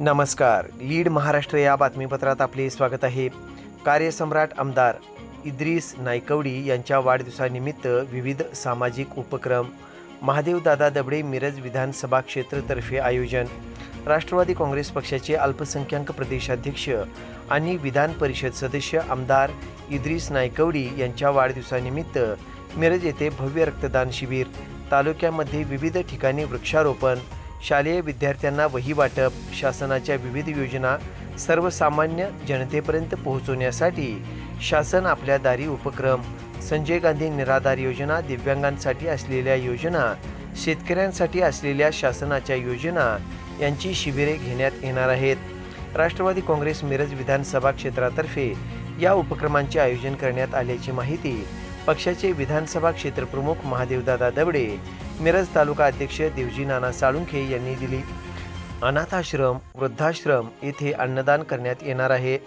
नमस्कार. लीड महाराष्ट्र या बातमीपत्रात आपले स्वागत आहे. कार्यसम्राट आमदार इद्रिस नायकवडी यांच्या वाढदिवसानिमित्त विविध सामाजिक उपक्रम महादेवदादा दबडे मिरज विधानसभा क्षेत्रतर्फे आयोजन राष्ट्रवादी काँग्रेस पक्षाचे अल्पसंख्याक प्रदेशाध्यक्ष आणि विधान परिषद सदस्य आमदार इद्रिस नायकवडी यांच्या वाढदिवसानिमित्त मिरज येथे भव्य रक्तदान शिबिर तालुक्यामध्ये विविध ठिकाणी वृक्षारोपण शालेय विद्यार्थ्यांना वही वाटप शासनाच्या विविध योजना सर्वसामान्य जनतेपर्यंत पोहोचवण्यासाठी शासन आपल्या दारी उपक्रम संजय गांधी निराधार योजना दिव्यांगांसाठी असलेल्या योजना शेतकऱ्यांसाठी असलेल्या शासनाच्या योजना यांची शिबिरे घेण्यात येणार आहेत. राष्ट्रवादी काँग्रेस मिरज विधानसभा क्षेत्रातर्फे या उपक्रमांचे आयोजन करण्यात आल्याची माहिती पक्षाचे विधानसभा क्षेत्रप्रमुख महादेवदादा दवडे मिरज तालुका अध्यक्ष देवजी नाना साळुंखे यांनी दिली. अनाथाश्रम वृद्धाश्रम येथे अन्नदान करण्यात येणार आहे.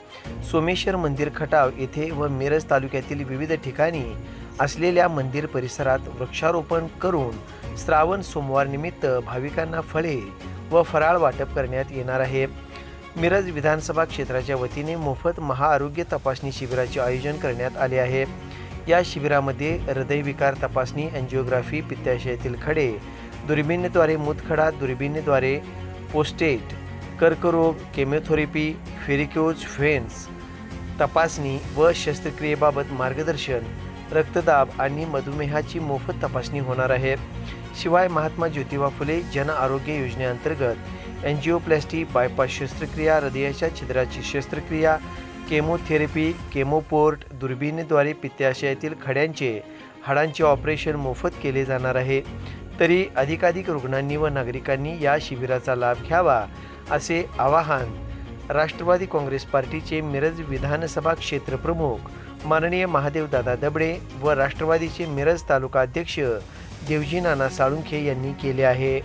सोमेश्वर मंदिर खटाव येथे व मिरज तालुक्यातील विविध ठिकाणी असलेल्या मंदिर परिसरात वृक्षारोपण करून श्रावण सोमवार निमित्त भाविकांना फळे व फराळ वाटप करण्यात येणार आहे. मिरज विधानसभा क्षेत्राच्या वतीने मोफत महाआरोग्य तपासणी शिबिराचे आयोजन करण्यात आले आहे. या शिबिरामध्ये हृदयविकार तपासणी अँजिओग्राफी पित्ताशयातील खडे दुर्बिणीद्वारे मूतखडा दुर्बिणीद्वारे पोस्टेट कर्करोग केमोथेरपी फेरिक्योज फेन्स तपासणी व शस्त्रक्रियेबाबत मार्गदर्शन रक्तदाब आणि मधुमेहाची मोफत तपासणी होणार आहे. शिवाय महात्मा ज्योतिबा फुले जन आरोग्य योजनेअंतर्गत अँजिओप्लॅस्टी बायपास शस्त्रक्रिया हृदयाच्या छिद्राची शस्त्रक्रिया केमोथेरपी केमोपोर्ट दुर्बिणीद्वारे पित्ताशयातील खड्यांचे हाडांचे ऑपरेशन मोफत केले जाणार आहे. तरी अधिकाधिक रुग्णांनी व नागरिकांनी या शिबिराचा लाभ घ्यावा असे आवाहन राष्ट्रवादी काँग्रेस पार्टीचे मिरज विधानसभा क्षेत्रप्रमुख माननीय महादेवदादा दबडे व राष्ट्रवादीचे मिरज तालुका अध्यक्ष देवजी नाना साळुंखे यांनी केले आहे.